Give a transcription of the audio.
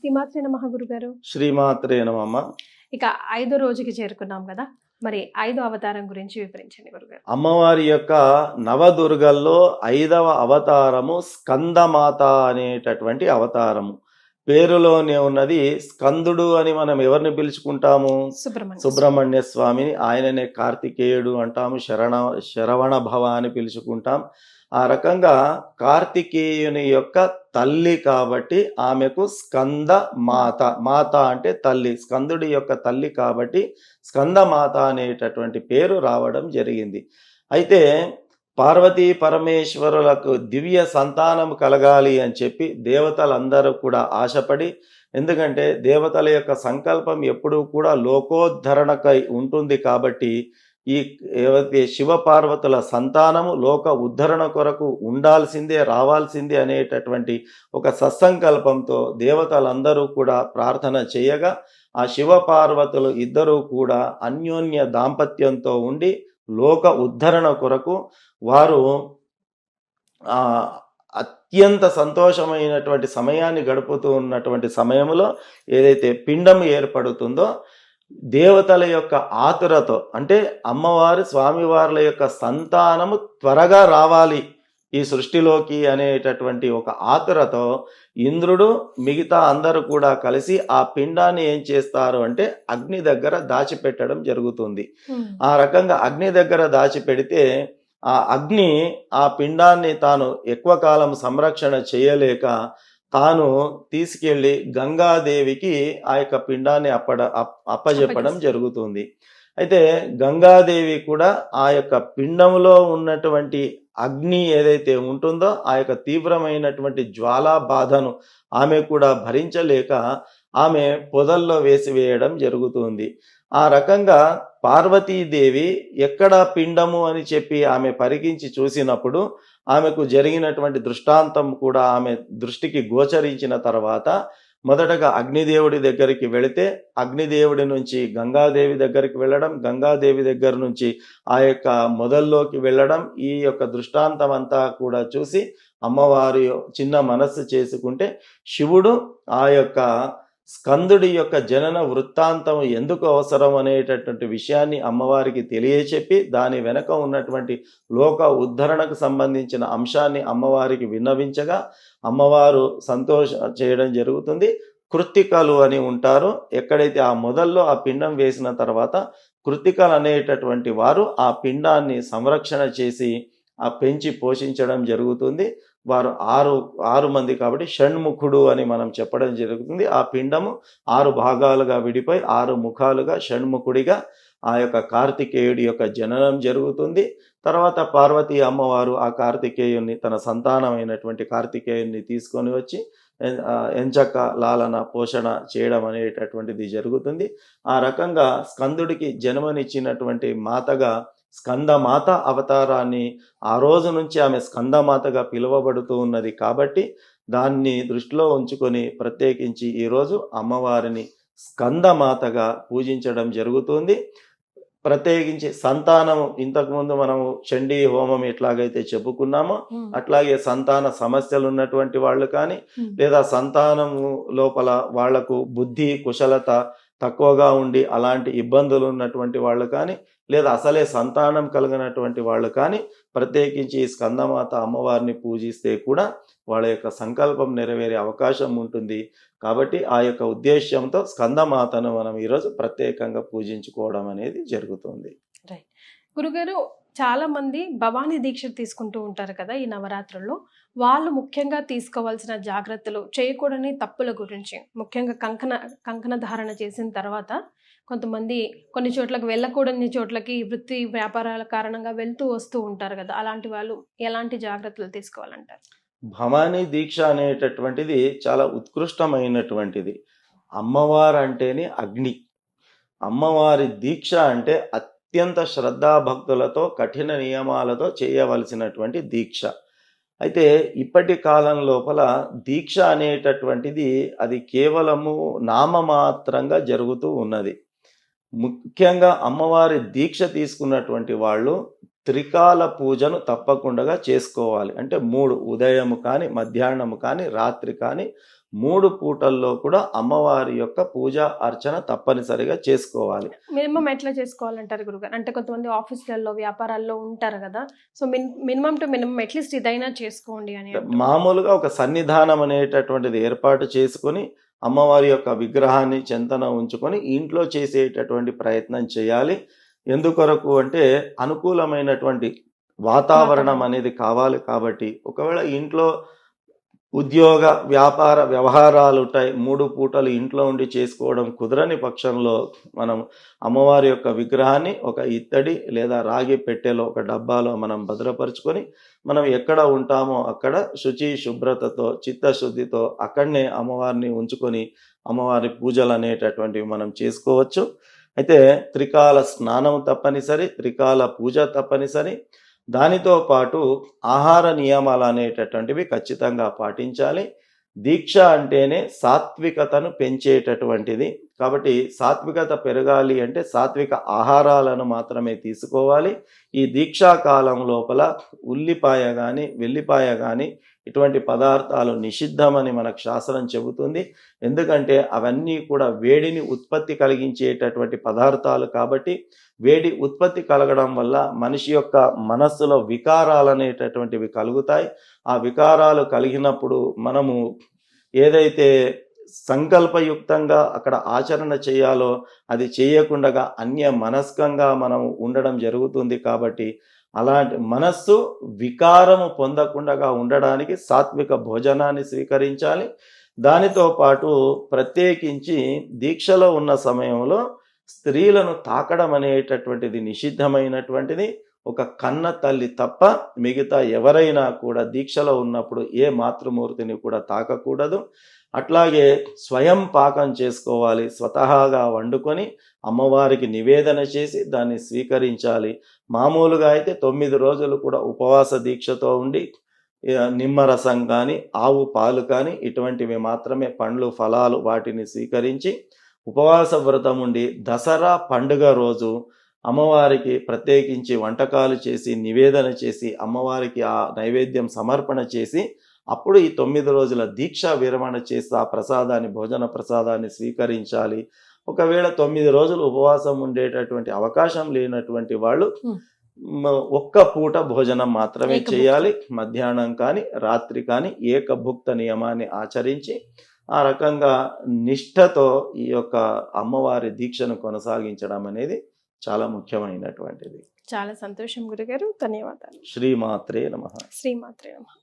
శ్రీమాత్రే నమః గురుగారు. శ్రీమాత్రే నమమ్మ ఇక ఐదో రోజుకి చేరుకున్నాం కదా మరి ఐదో అవతారం గురించి వివరించండి గురుగారు. అమ్మవారి యొక్క నవదుర్గల్లో ఐదవ అవతారము స్కందమాత అనేటటువంటి అవతారము. పేరులోనే ఉన్నది స్కందుడు అని మనం ఎవరిని పిలుచుకుంటాము? సుబ్రహ్మణ్య సుబ్రహ్మణ్య స్వామిని. ఆయననే కార్తికేయుడు అంటాము శరణ శరవణ భవ అని పిలుచుకుంటాం. ఆ రకంగా కార్తికేయుని యొక్క తల్లి కాబట్టి ఆమెకు స్కంద మాత. మాత అంటే తల్లి. స్కందుడి యొక్క తల్లి కాబట్టి స్కందమాత అనేటటువంటి పేరు రావడం జరిగింది. అయితే పార్వతీ పరమేశ్వరులకు దివ్య సంతానం కలగాలి అని చెప్పి దేవతలందరూ కూడా ఆశపడి ఎందుకంటే దేవతల యొక్క సంకల్పం ఎప్పుడూ కూడా లోకోద్ధరణకై ఉంటుంది కాబట్టి ఈ ఏవైతే శివపార్వతుల సంతానము లోక ఉద్ధరణ కొరకు ఉండాల్సిందే రావాల్సిందే అనేటటువంటి ఒక సత్సంకల్పంతో దేవతలందరూ కూడా ప్రార్థన చేయగా ఆ శివపార్వతులు ఇద్దరూ కూడా అన్యోన్య దాంపత్యంతో ఉండి లోక ఉద్ధరణ కొరకు వారు అత్యంత సంతోషమైనటువంటి సమయాన్ని గడుపుతూ ఉన్నటువంటి సమయంలో ఏదైతే పిండం ఏర్పడుతుందో దేవతల యొక్క ఆతురతో అంటే అమ్మవారి స్వామివార్ల యొక్క సంతానము త్వరగా రావాలి. ఈ సృష్టిలోకి అనేటటువంటి ఒక ఆతురతో ఇంద్రుడు మిగతా అందరూ కూడా కలిసి ఆ పిండాన్ని ఏం చేస్తారు అంటే అగ్ని దగ్గర దాచిపెట్టడం జరుగుతుంది. ఆ రకంగా అగ్ని దగ్గర దాచిపెడితే ఆ అగ్ని ఆ పిండాన్ని తాను ఎక్కువ కాలం సంరక్షణ చేయలేక తాను తీసుకెళ్ళి గంగాదేవికి ఆ యొక్క పిండాన్ని అప్పడ అప్- అప్పజెప్పడం జరుగుతుంది. అయితే గంగాదేవి కూడా ఆ యొక్క పిండంలో ఉన్నటువంటి అగ్ని ఏదైతే ఉంటుందో ఆ యొక్క తీవ్రమైనటువంటి జ్వాలా బాధను ఆమె కూడా భరించలేక ఆమె పొదల్లో వేసివేయడం జరుగుతుంది. ఆ రకంగా పార్వతీదేవి ఎక్కడ పిండము అని చెప్పి ఆమె పరికించి చూసినప్పుడు ఆమెకు జరిగినటువంటి దృష్టాంతం కూడా ఆమె దృష్టికి గోచరించిన తర్వాత మొదటగా అగ్నిదేవుడి దగ్గరికి వెళితే అగ్నిదేవుడి నుంచి గంగాదేవి దగ్గరికి వెళ్ళడం గంగాదేవి దగ్గర నుంచి ఆ యొక్క మొదల్లోకి వెళ్ళడం ఈ యొక్క దృష్టాంతం అంతా కూడా చూసి అమ్మవారి చిన్న మనస్సు చేసుకుంటే శివుడు ఆ యొక్క స్కందుడి యొక్క జనన వృత్తాంతం ఎందుకు అవసరం అనేటటువంటి విషయాన్ని అమ్మవారికి తెలియచెప్పి దాని వెనక ఉన్నటువంటి లోక ఉద్ధరణకు సంబంధించిన అంశాన్ని అమ్మవారికి విన్నవించగా అమ్మవారు సంతోష చేయడం జరుగుతుంది. కృత్తికలు అని ఉంటారు. ఎక్కడైతే ఆ మొదల్లో ఆ పిండం వేసిన తర్వాత కృత్తికలు అనేటటువంటి వారు ఆ పిండాన్ని సంరక్షణ చేసి ఆ పెంచి పోషించడం జరుగుతుంది. వారు ఆరు ఆరు మంది కాబట్టి షణ్ముఖుడు అని మనం చెప్పడం జరుగుతుంది. ఆ పిండము ఆరు భాగాలుగా విడిపోయి ఆరు ముఖాలుగా షణ్ముఖుడిగా ఆ యొక్క కార్తికేయుడి యొక్క జననం జరుగుతుంది. తర్వాత పార్వతీ అమ్మవారు ఆ కార్తికేయుని తన సంతానమైనటువంటి కార్తికేయుని తీసుకొని వచ్చి ఎంచక్క లాలన పోషణ చేయడం అనేటటువంటిది జరుగుతుంది. ఆ రకంగా స్కందుడికి జన్మనిచ్చినటువంటి మాతగా స్కందమాత అవతారాన్ని ఆ రోజు నుంచి ఆమె స్కందమాతగా పిలువబడుతూ ఉన్నది కాబట్టి దాన్ని దృష్టిలో ఉంచుకొని ప్రత్యేకించి ఈరోజు అమ్మవారిని స్కందమాతగా పూజించడం జరుగుతుంది ప్రత్యేకించి సంతానం ఇంతకుముందు మనము చండీ హోమం ఎట్లాగైతే చెప్పుకున్నామో అట్లాగే సంతాన సమస్యలు ఉన్నటువంటి వాళ్ళు కానీ. లేదా సంతానం లోపల వాళ్ళకు బుద్ధి కుశలత తక్కువగా ఉండి అలాంటి ఇబ్బందులు ఉన్నటువంటి వాళ్ళు కానీ లేదా అసలే సంతానం కలిగినటువంటి వాళ్ళు కానీ ప్రత్యేకించి ఈ స్కందమాత అమ్మవారిని పూజిస్తే కూడా వాళ్ళ యొక్క సంకల్పం నెరవేరే అవకాశం ఉంటుంది. కాబట్టి ఆ యొక్క ఉద్దేశ్యంతో స్కందమాతను మనం ఈరోజు ప్రత్యేకంగా పూజించుకోవడం అనేది జరుగుతుంది. గురుగారు చాలామంది భవానీ దీక్ష తీసుకుంటూ ఉంటారు కదా ఈ నవరాత్రుల్లో. వాళ్ళు ముఖ్యంగా తీసుకోవాల్సిన జాగ్రత్తలు చేయకూడని తప్పుల గురించి ముఖ్యంగా కంకణ కంకణ ధారణ చేసిన తర్వాత కొంతమంది కొన్ని చోట్లకు వెళ్ళకూడని చోట్లకి వృత్తి వ్యాపారాల కారణంగా వెళ్తూ వస్తూ ఉంటారు కదా. అలాంటి వాళ్ళు ఎలాంటి జాగ్రత్తలు తీసుకోవాలంటారు? భవానీ దీక్ష అనేటటువంటిది చాలా ఉత్కృష్టమైనటువంటిది. అమ్మవారు అంటేనే అగ్ని. అమ్మవారి దీక్ష అంటే అత్యంత శ్రద్ధాభక్తులతో కఠిన నియమాలతో చేయవలసినటువంటి దీక్ష. అయితే ఇప్పటి కాలం లోపల దీక్ష అనేటటువంటిది అది కేవలము నామమాత్రంగా జరుగుతూ ఉన్నది. ముఖ్యంగా అమ్మవారి దీక్ష తీసుకున్నటువంటి వాళ్ళు త్రికాల పూజను తప్పకుండా చేసుకోవాలి. అంటే మూడు ఉదయము కానీ మధ్యాహ్నము కానీ రాత్రి కానీ మూడు పూటల్లో కూడా అమ్మవారి యొక్క పూజ అర్చన తప్పనిసరిగా చేసుకోవాలి. మినిమం ఎట్లా చేసుకోవాలంటారు గురుగారు? అంటే కొంతమంది ఆఫీసులలో వ్యాపారాల్లో ఉంటారు కదా. So min minimum to minimum at least ఇదైనా చేసుకోండి అని. మామూలుగా ఒక సన్నిధానం అనేటటువంటిది ఏర్పాటు చేసుకొని అమ్మవారి యొక్క విగ్రహాన్ని చెంతన ఉంచుకొని ఇంట్లో చేసేటటువంటి ప్రయత్నం చేయాలి. ఎందుకొరకు అంటే అనుకూలమైనటువంటి వాతావరణం అనేది కావాలి కాబట్టి. ఒకవేళ ఇంట్లో ఉద్యోగ వ్యాపార వ్యవహారాలు ఉంటాయి మూడు పూటలు ఇంట్లో ఉండి చేసుకోవడం కుదరని పక్షంలో మనం అమ్మవారి యొక్క విగ్రహాన్ని ఒక ఇత్తడి లేదా రాగి పెట్టెలో ఒక డబ్బాలో మనం భద్రపరుచుకొని మనం ఎక్కడ ఉంటామో అక్కడ శుచి శుభ్రతతో చిత్తశుద్ధితో అక్కడనే అమ్మవారిని ఉంచుకొని అమ్మవారి పూజలు అనేటటువంటివి మనం చేసుకోవచ్చు. అయితే త్రికాల స్నానం తప్పనిసరి త్రికాల పూజ తప్పనిసరి. దానితో పాటు ఆహార నియమాలు అనేటటువంటివి ఖచ్చితంగా పాటించాలి. దీక్ష అంటేనే సాత్వికతను పెంచేటటువంటిది. కాబట్టి సాత్వికత పెరగాలి అంటే సాత్విక ఆహారాలను మాత్రమే తీసుకోవాలి. ఈ దీక్షా కాలం లోపల ఉల్లిపాయ కానీ వెల్లిపాయ కానీ ఇటువంటి పదార్థాలు నిషిద్ధమని మనకు శాస్త్రం చెబుతుంది. ఎందుకంటే అవన్నీ కూడా వేడిని ఉత్పత్తి కలిగించేటటువంటి పదార్థాలు కాబట్టి వేడి ఉత్పత్తి కలగడం వల్ల మనిషి యొక్క మనస్సులో వికారాలు అనేటటువంటివి కలుగుతాయి. ఆ వికారాలు కలిగినప్పుడు మనము ఏదైతే సంకల్పయుక్తంగా అక్కడ ఆచరణ చేయాలో అది చేయకుండా అన్య మనస్కంగా మనం ఉండడం జరుగుతుంది కాబట్టి అలాంటి మనస్సు వికారము పొందకుండా ఉండడానికి సాత్విక భోజనాన్ని స్వీకరించాలి. దానితో పాటు ప్రత్యేకించి దీక్షలో ఉన్న సమయంలో స్త్రీలను తాకడం అనేటటువంటిది నిషిద్ధమైనటువంటిది. ఒక కన్న తల్లి తప్ప మిగతా ఎవరైనా కూడా దీక్షలో ఉన్నప్పుడు ఏ మాతృమూర్తిని కూడా తాకకూడదు. అట్లాగే స్వయం పాకం చేసుకోవాలి. స్వతహాగా వండుకొని అమ్మవారికి నివేదన చేసి దాన్ని స్వీకరించాలి. మామూలుగా అయితే తొమ్మిది రోజులు కూడా ఉపవాస దీక్షతో ఉండి నిమ్మరసం కానీ ఆవు పాలు కానీ ఇటువంటివి మాత్రమే పండ్లు ఫలాలు వాటిని స్వీకరించి ఉపవాస వ్రతం ఉండి దసరా పండుగ రోజు అమ్మవారికి ప్రత్యేకించి వంటకాలు చేసి నివేదన చేసి అమ్మవారికి ఆ నైవేద్యం సమర్పణ చేసి అప్పుడు ఈ తొమ్మిది రోజుల దీక్ష విరమణ చేసి ఆ ప్రసాదాన్ని భోజన ప్రసాదాన్ని స్వీకరించాలి. ఒకవేళ తొమ్మిది రోజులు ఉపవాసం ఉండేటటువంటి అవకాశం లేనటువంటి వాళ్ళు ఒక్క పూట భోజనం మాత్రమే. చేయాలి. మధ్యాహ్నం కానీ రాత్రి కానీ ఏకభుక్త నియమాన్ని ఆచరించి ఆ రకంగా నిష్ఠతో ఈ యొక్క అమ్మవారి దీక్షను కొనసాగించడం అనేది చాలా ముఖ్యమైనటువంటిది. చాలా సంతోషం గురుగారు. ధన్యవాదాలు. శ్రీమాత్రే నమ. శ్రీమాత్రే నమః.